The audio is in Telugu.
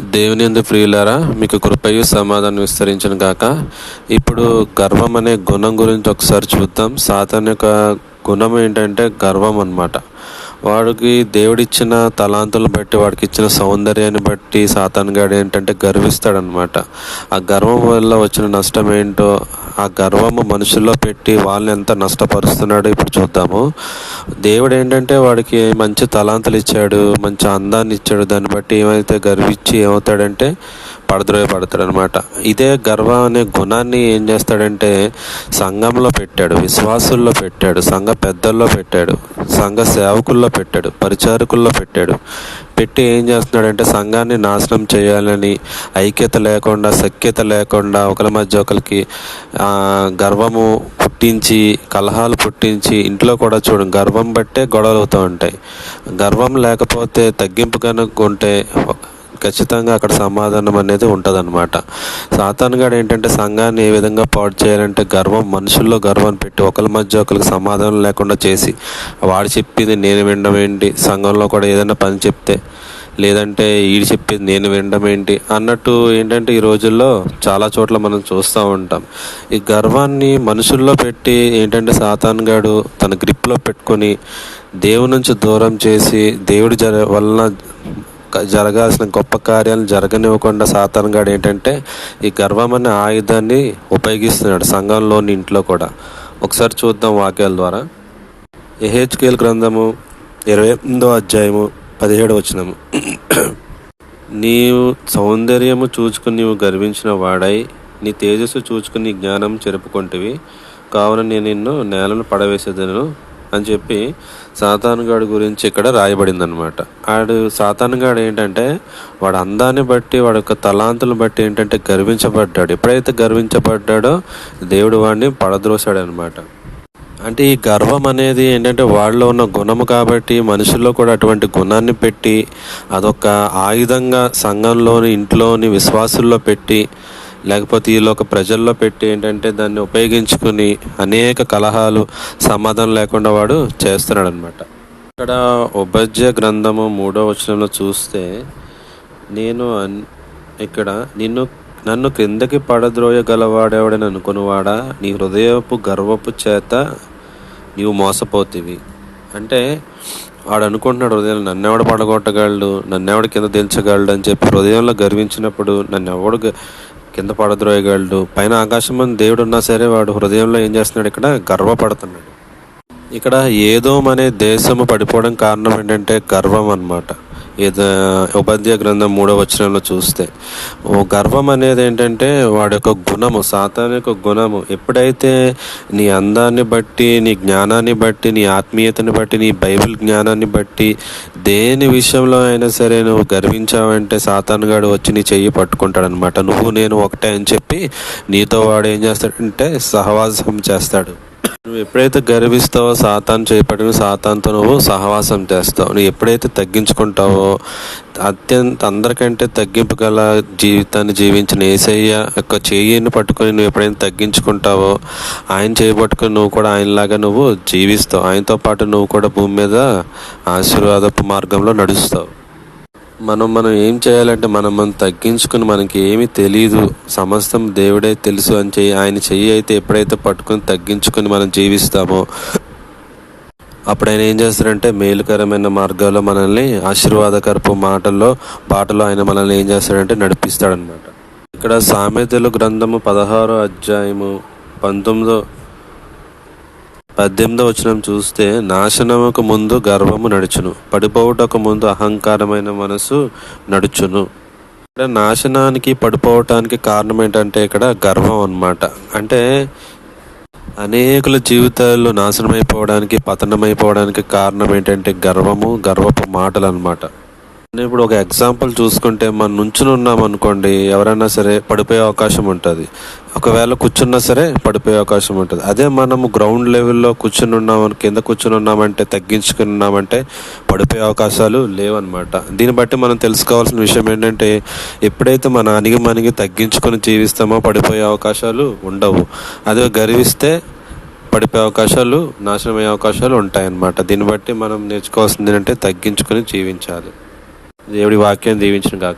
దేవుని ఎందు ప్రియులారా మీకు కృపయు సమాధానం విస్తరించిన గాక. ఇప్పుడు గర్వం అనే గుణం గురించి ఒకసారి చూద్దాం. సాతాన్ యొక్క గుణం ఏంటంటే గర్వం అనమాట వాడికి దేవుడిచ్చిన తలాంతులు బట్టి వాడికి ఇచ్చిన సౌందర్యాన్ని బట్టి సాతాన్ గాడు ఏంటంటే గర్విస్తాడనమాట ఆ గర్వం వల్ల వచ్చిన నష్టం ఏంటో ఆ గర్వము మనుషుల్లో పెట్టి వాళ్ళని ఎంత నష్టపరుస్తున్నాడో ఇప్పుడు చూద్దాము. దేవుడు ఏంటంటే వాడికి మంచి తలాంతలు ఇచ్చాడు మంచి అందాన్ని ఇచ్చాడు. దాన్ని బట్టి ఏమైతే గర్వించి ఏమవుతాడంటే పడద్రోయపడతాడనమాట అనమాట ఇదే గర్వ అనే గుణాన్ని ఏం చేస్తాడంటే సంఘంలో పెట్టాడు విశ్వాసుల్లో పెట్టాడు సంఘ పెద్దల్లో పెట్టాడు సంఘ సేవకుల్లో పెట్టాడు పరిచారకుల్లో పెట్టాడు. పెట్టి ఏం చేస్తున్నాడంటే సంఘాన్ని నాశనం చేయాలని ఐక్యత లేకుండా సఖ్యత లేకుండా ఒకరి మధ్య ఒకరికి గర్వము పుట్టించి కలహాలు పుట్టించి ఇంట్లో కూడా చూడండి గర్వం బట్టే గొడవలు అవుతూ ఉంటాయి. గర్వం లేకపోతే తగ్గింపు కనుక ఉంటే ఖచ్చితంగా అక్కడ సమాధానం అనేది ఉంటుంది అనమాట సాతానుగాడు ఏంటంటే సంఘాన్ని ఏ విధంగా పాడు చేయాలంటే గర్వం మనుషుల్లో గర్వం పెట్టి ఒకరి మధ్య ఒకరికి సమాధానం లేకుండా చేసి వాడు చెప్పింది నేను వినడం ఏంటి సంఘంలో కూడా ఏదైనా పని చెప్తే లేదంటే ఈడు చెప్పేది నేను వినడం ఏంటి అన్నట్టు ఏంటంటే ఈ రోజుల్లో చాలా చోట్ల మనం చూస్తూ ఉంటాం. ఈ గర్వాన్ని మనుషుల్లో పెట్టి ఏంటంటే సాతాన్గాడు తన గ్రిప్లో పెట్టుకొని దేవుడి నుంచి దూరం చేసి దేవుడి జర వలన జరగాల్సిన గొప్ప కార్యాలు జరగనివ్వకుండా సాతాన్గాడు ఏంటంటే ఈ గర్వం అనే ఆయుధాన్ని ఉపయోగిస్తున్నాడు సంఘంలోని ఇంట్లో కూడా. ఒకసారి చూద్దాం వాక్యాల ద్వారా. ఎహెచ్కేల్ గ్రంథము ఇరవై ఎనిమిదో అధ్యాయము పదిహేడు వచ్చినము నీవు సౌందర్యము చూచుకుని నీవు గర్వించిన వాడై నీ తేజస్సు చూచుకుని జ్ఞానం చెరుపుకుంటేవి. కావున నేను నిన్ను నేలను పడవేసేదను అని చెప్పి సాతానుగాడు గురించి ఇక్కడ రాయబడింది అనమాట ఆడు సాతానుగాడు ఏంటంటే వాడు అందాన్ని బట్టి వాడి యొక్క తలాంతులు బట్టి ఏంటంటే గర్వించబడ్డాడు. ఎప్పుడైతే గర్వించబడ్డాడో దేవుడు వాడిని పడద్రోసాడు అనమాట అంటే ఈ గర్వం అనేది ఏంటంటే వాళ్ళలో ఉన్న గుణము కాబట్టి మనుషుల్లో కూడా అటువంటి గుణాన్ని పెట్టి అదొక ఆయుధంగా సంఘంలోని ఇంట్లోని విశ్వాసుల్లో పెట్టి లేకపోతే ఈలోక ప్రజల్లో పెట్టి ఏంటంటే దాన్ని ఉపయోగించుకుని అనేక కలహాలు సమాధానం లేకుండా వాడు చేస్తున్నాడు అనమాట ఇక్కడ ఉభజ్య గ్రంథము మూడో వచనంలో చూస్తే నేను ఇక్కడ నిన్ను నన్ను క్రిందకి పడద్రోయగలవాడేవాడని అనుకునివాడా నీ హృదయపు గర్వపు చేత నీవు మోసపోతివి. అంటే వాడు అనుకుంటున్నాడు హృదయం నన్నెవడు పడగొట్టగలడు నన్నెవడు కింద దించగలడు అని చెప్పి హృదయంలో గర్వించినప్పుడు నన్ను ఎవడు కింద పడద్రోయగలడు. పైన ఆకాశం అని దేవుడు ఉన్నా సరే వాడు హృదయంలో ఏం చేస్తున్నాడు? ఇక్కడ గర్వపడుతున్నాడు. ఇక్కడ ఏదో అనే దేశము పడిపోవడం కారణం ఏంటంటే గర్వం అనమాట ఉపాధ్యాయ గ్రంథం మూడో వచనంలో చూస్తే ఓ గర్వం అనేది ఏంటంటే వాడి యొక్క గుణము సాతాన్ యొక్క గుణము. ఎప్పుడైతే నీ అందాన్ని బట్టి నీ జ్ఞానాన్ని బట్టి నీ ఆత్మీయతని బట్టి నీ బైబిల్ జ్ఞానాన్ని బట్టి దేని విషయంలో అయినా సరే నువ్వు గర్వించావంటే సాతానుగాడు వచ్చి నీ చెయ్యి పట్టుకుంటాడనమాట నువ్వు నేను ఒకటే అని చెప్పి నీతో వాడు ఏం చేస్తాడంటే సహవాసం చేస్తాడు. నువ్వు ఎప్పుడైతే గర్విస్తావో సాతాన్ చేపట్టిన సాతాన్తో నువ్వు సహవాసం చేస్తావు. నువ్వు ఎప్పుడైతే తగ్గించుకుంటావో అత్యంత అందరికంటే తగ్గింపు గల జీవితాన్ని జీవించిన ఏసయ్య యొక్క చేయిని పట్టుకొని నువ్వు ఎప్పుడైనా తగ్గించుకుంటావో ఆయన చేయబట్టుకొని నువ్వు కూడా ఆయనలాగా నువ్వు జీవిస్తావు. ఆయనతో పాటు నువ్వు కూడా భూమి మీద ఆశీర్వాదపు మార్గంలో నడుస్తావు. మనం మనం ఏం చేయాలంటే మనం మనం తగ్గించుకుని మనకి ఏమీ తెలియదు సమస్తం దేవుడే తెలుసు అని చెయ్యి ఆయన చెయ్యి అయితే ఎప్పుడైతే పట్టుకుని తగ్గించుకుని మనం జీవిస్తామో అప్పుడు ఆయన ఏం చేస్తారంటే మేలుకరమైన మార్గాల్లో మనల్ని ఆశీర్వాదకరపు మాటల్లో బాటలో ఆయన మనల్ని ఏం చేస్తాడంటే నడిపిస్తాడనమాట ఇక్కడ సామెతలు గ్రంథము పదహారో అధ్యాయము పంతొమ్మిదో పద్దెనిమిదో వచనం చూస్తే నాశనముకు ముందు గర్వము నడుచును పడిపోవుటకు ముందు అహంకారమైన మనసు నడుచును. ఇక్కడ నాశనానికి పడిపోవటానికి కారణం ఏంటంటే ఇక్కడ గర్వం అనమాట అంటే అనేకుల జీవితాల్లో నాశనమైపోవడానికి పతనమైపోవడానికి కారణం ఏంటంటే గర్వము గర్వపు మాటలు అనమాట ఇప్పుడు ఒక ఎగ్జాంపుల్ చూసుకుంటే మనం నుంచుని ఉన్నాం అనుకోండి ఎవరైనా సరే పడిపోయే అవకాశం ఉంటుంది. ఒకవేళ కూర్చున్నా సరే పడిపోయే అవకాశం ఉంటుంది. అదే మనము గ్రౌండ్ లెవెల్లో కూర్చుని ఉన్నాం కింద కూర్చుని ఉన్నామంటే తగ్గించుకుని ఉన్నామంటే పడిపోయే అవకాశాలు లేవన్నమాట. దీన్ని బట్టి మనం తెలుసుకోవాల్సిన విషయం ఏంటంటే ఎప్పుడైతే మన అనిగి మనిగి తగ్గించుకొని జీవిస్తామో పడిపోయే అవకాశాలు ఉండవు. అదే గర్విస్తే పడిపోయే అవకాశాలు నాశనమయ్యే అవకాశాలు ఉంటాయన్నమాట. దీన్ని బట్టి మనం నేర్చుకోవాల్సింది ఏంటంటే తగ్గించుకొని జీవించాలి. దేవుడి వాక్యం దీవించిన కాక